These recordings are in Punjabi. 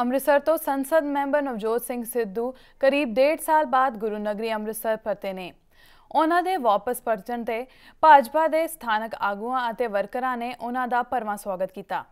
ਅੰਮ੍ਰਿਤਸਰ ਤੋਂ ਸੰਸਦ ਮੈਂਬਰ ਨਵਜੋਤ ਸਿੰਘ ਸਿੱਧੂ ਕਰੀਬ 1.5 ਸਾਲ ਬਾਅਦ ਗੁਰੂ ਨਗਰੀ ਅੰਮ੍ਰਿਤਸਰ ਪਰਤੇ ਨੇ। ਉਹਨਾਂ ਦੇ ਵਾਪਸ ਪਰਤਣ ਤੇ ਭਾਜਪਾ ਦੇ ਸਥਾਨਕ ਆਗੂਆਂ ਅਤੇ ਵਰਕਰਾਂ ਨੇ ਉਹਨਾਂ ਦਾ ਭਰਵਾਂ ਸਵਾਗਤ ਕੀਤਾ।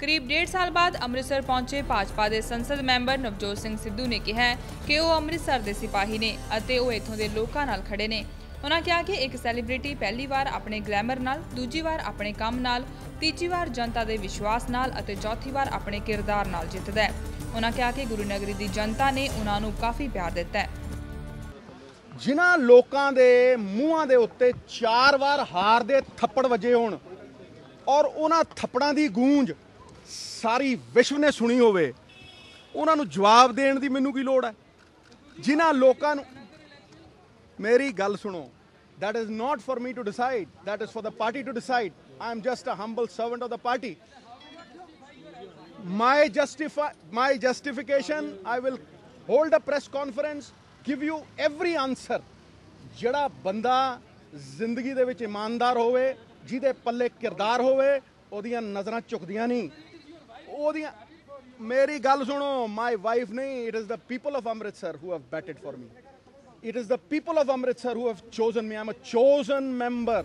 ਕਰੀਬ 1.5 ਸਾਲ ਬਾਅਦ ਅੰਮ੍ਰਿਤਸਰ ਪਹੁੰਚੇ ਭਾਜਪਾ ਦੇ ਸੰਸਦ ਮੈਂਬਰ ਨਵਜੋਤ ਸਿੰਘ ਸਿੱਧੂ ਨੇ ਕਿਹਾ ਕਿ ਉਹ ਅੰਮ੍ਰਿਤਸਰ ਦੇ ਸਿਪਾਹੀ ਨੇ ਅਤੇ ਉਹ ਇੱਥੋਂ ਦੇ ਲੋਕਾਂ ਨਾਲ ਖੜੇ ਨੇ। ਉਹਨਾਂ ਕਿਹਾ ਕਿ ਇੱਕ ਸੈਲੀਬ੍ਰਿਟੀ ਪਹਿਲੀ ਵਾਰ ਆਪਣੇ ਗਲੈਮਰ ਨਾਲ, ਦੂਜੀ ਵਾਰ ਆਪਣੇ ਕੰਮ ਨਾਲ, ਤੀਜੀ ਵਾਰ ਜਨਤਾ ਦੇ ਵਿਸ਼ਵਾਸ ਨਾਲ ਅਤੇ ਚੌਥੀ ਵਾਰ ਆਪਣੇ ਕਿਰਦਾਰ ਨਾਲ ਜਿੱਤਦਾ ਹੈ। ਉਹਨਾਂ ਕਿਹਾ ਕਿ ਗੁਰੂ ਨਗਰੀ ਦੀ ਜਨਤਾ ਨੇ ਉਹਨਾਂ ਨੂੰ ਕਾਫੀ ਪਿਆਰ ਦਿੱਤਾ ਹੈ। ਜਿਨ੍ਹਾਂ ਲੋਕਾਂ ਦੇ ਮੂੰਹਾਂ ਦੇ ਉੱਤੇ ਚਾਰ ਵਾਰ ਹਾਰ ਦੇ ਥੱਪੜ ਵੱਜੇ ਹੋਣ ਔਰ ਉਹਨਾਂ ਥੱਪੜਾਂ ਦੀ ਗੂੰਜ ਸਾਰੀ ਵਿਸ਼ਵ ਨੇ ਸੁਣੀ ਹੋਵੇ ਉਹਨਾਂ ਨੂੰ ਜਵਾਬ ਦੇਣ ਦੀ ਮੈਨੂੰ ਕੀ ਲੋੜ ਹੈ? ਜਿਨ੍ਹਾਂ ਲੋਕਾਂ ਨੂੰ ਮੇਰੀ ਗੱਲ ਸੁਣੋ that is not for me to decide that is for the party to decide i am just a humble servant of the party my justify my justification i will hold a press conference give you every answer ਜਿਹੜਾ ਬੰਦਾ ਜ਼ਿੰਦਗੀ ਦੇ ਵਿੱਚ ਇਮਾਨਦਾਰ ਹੋਵੇ ਜਿਹਦੇ ਪੱਲੇ ਕਿਰਦਾਰ ਹੋਵੇ ਉਹਦੀਆਂ ਨਜ਼ਰਾਂ ਝੁਕਦੀਆਂ ਨਹੀਂ ਉਹਦੀਆਂ ਮੇਰੀ ਗੱਲ ਸੁਣੋ ਮਾਈ ਵਾਈਫ ਨਹੀਂ it is the people of Amritsar who have batted for me it is the people of Amritsar who have chosen me I'm a chosen member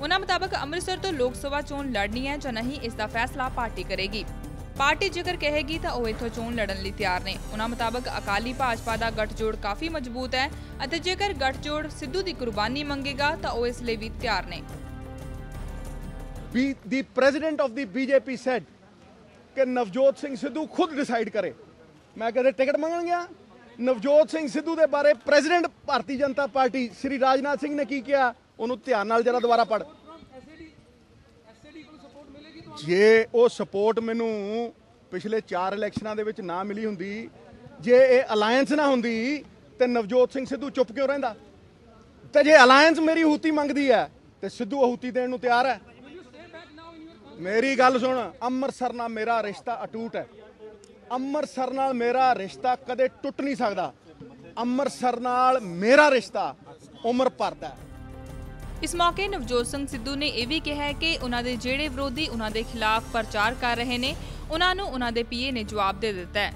ਉਹਨਾਂ ਮੁਤਾਬਕ ਅੰਮ੍ਰਿਤਸਰ ਤੋਂ ਲੋਕ ਸਭਾ ਚੋਣ ਲੜਨੀ ਹੈ ਜਾਂ ਨਹੀਂ ਇਸ ਦਾ ਫੈਸਲਾ ਪਾਰਟੀ ਕਰੇਗੀ ਪਾਰਟੀ ਜੇਕਰ ਕਹੇਗੀ ਤਾਂ ਉਹ ਇੱਥੋਂ ਚੋਣ ਲੜਨ ਲਈ ਤਿਆਰ ਨੇ ਉਹਨਾਂ ਮੁਤਾਬਕ ਅਕਾਲੀ ਭਾਜਪਾ ਦਾ ਗੱਠਜੋੜ ਕਾਫੀ ਮਜ਼ਬੂਤ ਹੈ ਅਤੇ ਜੇਕਰ ਗੱਠਜੋੜ ਸਿੱਧੂ ਦੀ ਕੁਰਬਾਨੀ ਮੰਗੇਗਾ ਤਾਂ ਉਹ ਇਸ ਲਈ ਵੀ ਤਿਆਰ ਨੇ the president of the BJP said ਕਿ ਨਵਜੋਤ ਸਿੰਘ ਸਿੱਧੂ ਖੁਦ ਡਿਸਾਈਡ ਕਰੇ ਮੈਂ ਕਦੇ ਟਿਕਟ ਮੰਗਣ ਗਿਆ ਨਵਜੋਤ ਸਿੰਘ ਸਿੱਧੂ ਦੇ ਬਾਰੇ ਪ੍ਰੈਜ਼ੀਡੈਂਟ ਭਾਰਤੀ ਜਨਤਾ ਪਾਰਟੀ ਸ੍ਰੀ ਰਾਜਨਾਥ ਸਿੰਘ ਨੇ ਕੀ ਕਿਹਾ? ਉਹਨੂੰ ਧਿਆਨ ਨਾਲ ਜਰਾ ਦੁਬਾਰਾ ਪੜ੍ਹ। ਜੇ ਉਹ ਸਪੋਰਟ ਮੈਨੂੰ ਪਿਛਲੇ 4 ਇਲੈਕਸ਼ਨਾਂ ਦੇ ਵਿੱਚ ਨਾ ਮਿਲੀ ਹੁੰਦੀ, ਜੇ ਇਹ ਅਲਾਈਅੰਸ ਨਾ ਹੁੰਦੀ, ਤੇ ਨਵਜੋਤ ਸਿੰਘ ਸਿੱਧੂ ਚੁੱਪ ਕਿਉਂ ਰਹਿੰਦਾ? ਤੇ ਜੇ ਅਲਾਈਅੰਸ ਮੇਰੀ ਹੂਤੀ ਮੰਗਦੀ ਹੈ, ਤੇ ਸਿੱਧੂ ਹੂਤੀ ਦੇਣ ਨੂੰ ਤਿਆਰ ਹੈ। ਮੇਰੀ ਗੱਲ ਸੁਣ, ਅੰਮ੍ਰਿਤਸਰ ਨਾਲ ਮੇਰਾ ਰਿਸ਼ਤਾ ਅਟੂਟ ਹੈ। ਅੰਮ੍ਰਿਤਸਰ ਨਾਲ ਮੇਰਾ ਰਿਸ਼ਤਾ ਕਦੇ ਟੁੱਟ ਨਹੀਂ ਸਕਦਾ। ਅੰਮ੍ਰਿਤਸਰ ਨਾਲ ਮੇਰਾ ਰਿਸ਼ਤਾ ਉਮਰ ਭਰ ਦਾ ਇਸ ਮੌਕੇ ਨਵਜੋਤ ਸਿੰਘ ਸਿੱਧੂ ਨੇ ਇਹ ਵੀ ਕਿਹਾ ਕਿ ਉਹਨਾਂ ਦੇ ਜਿਹੜੇ ਵਿਰੋਧੀ ਉਹਨਾਂ ਦੇ ਖਿਲਾਫ ਪ੍ਰਚਾਰ ਕਰ ਰਹੇ ਨੇ। ਉਹਨਾਂ ਨੂੰ ਉਹਨਾਂ ਦੇ ਪੀਏ ਨੇ ਜਵਾਬ ਦੇ ਦਿੱਤਾ ਹੈ।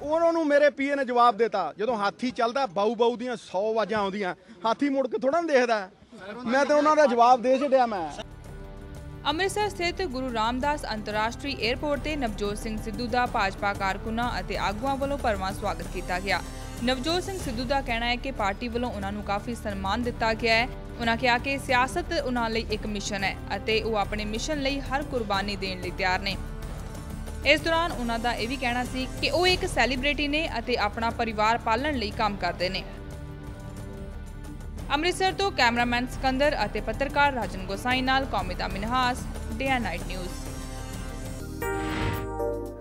ਉਹਨਾਂ ਨੂੰ ਮੇਰੇ ਪੀਏ ਨੇ ਜਵਾਬ ਦਿੱਤਾ। ਜਦੋਂ ਹਾਥੀ ਚੱਲਦਾ ਬਾਊ ਬਾਊ ਦੀਆਂ 100 ਆਵਾਜ਼ਾਂ ਆਉਂਦੀਆਂ। ਹਾਥੀ ਮੁੜ ਕੇ ਥੋੜਾ ਦੇਖਦਾ। ਮੈਂ ਤੇ ਉਹਨਾਂ ਦਾ ਜਵਾਬ ਦੇ ਛੱਡਿਆ ਮੈਂ। ਅੰਮ੍ਰਿਤਸਰ ਸਥਿਤ ਗੁਰੂ ਰਾਮਦਾਸ ਅੰਤਰਰਾਸ਼ਟਰੀ ਏਅਰਪੋਰਟ ਤੇ ਨਵਜੋਤ ਸਿੰਘ ਸਿੱਧੂ ਦਾ ਭਾਜਪਾ ਕਾਰਕੁਨਾਂ ਅਤੇ ਆਗੂਆਂ ਵੱਲੋਂ ਭਰਵਾਂ ਸਵਾਗਤ ਕੀਤਾ ਗਿਆ। ਨਵਜੋਤ ਸਿੰਘ ਸਿੱਧੂ ਦਾ ਕਹਿਣਾ ਹੈ ਕਿ ਪਾਰਟੀ ਵੱਲੋਂ ਉਹਨਾਂ ਨੂੰ ਕਾਫੀ ਸਨਮਾਨ ਦਿੱਤਾ ਗਿਆ ਹੈ। ਉਹਨਾਂ ਕਿਹਾ ਕਿ ਸਿਆਸਤ ਉਹਨਾਂ ਲਈ ਇੱਕ ਮਿਸ਼ਨ ਹੈ ਅਤੇ ਉਹ ਆਪਣੇ ਮਿਸ਼ਨ ਲਈ ਹਰ ਕੁਰਬਾਨੀ ਦੇਣ ਲਈ ਤਿਆਰ ਨੇ। ਇਸ ਦੌਰਾਨ ਉਹਨਾਂ ਦਾ ਇਹ ਵੀ ਕਹਿਣਾ ਸੀ ਕਿ ਉਹ ਇੱਕ ਸੈਲੀਬ੍ਰਿਟੀ ਨੇ ਅਤੇ ਆਪਣਾ ਪਰਿਵਾਰ ਪਾਲਣ ਲਈ ਕੰਮ ਕਰਦੇ ਨੇ। ਅੰਮ੍ਰਿਤਸਰ ਤੋਂ ਕੈਮਰਾਮੈਨ ਸਿਕੰਦਰ ਅਤੇ ਪੱਤਰਕਾਰ ਰਾਜਨ ਗੋਸਾਈ ਨਾਲ Kaumita Minhas day night news.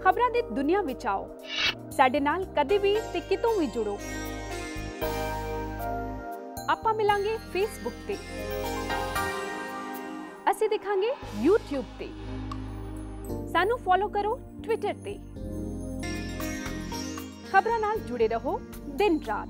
ਖਬਰਾਂ ਦੀ ਦੁਨੀਆ ਵਿੱਚ ਆਓ। ਸਾਡੇ ਨਾਲ ਕਦੇ ਵੀ ਤੇ ਕਿਤੋਂ ਵੀ ਜੁੜੋ। ਆਪਾਂ ਮਿਲਾਂਗੇ ਫੇਸਬੁੱਕ ਤੇ। ਅਸੀਂ ਦਿਖਾਂਗੇ YouTube ਤੇ। ਸਾਨੂੰ ਫੋਲੋ ਕਰੋ Twitter ਤੇ। ਖਬਰਾਂ ਨਾਲ ਜੁੜੇ ਰਹੋ ਦਿਨ ਰਾਤ।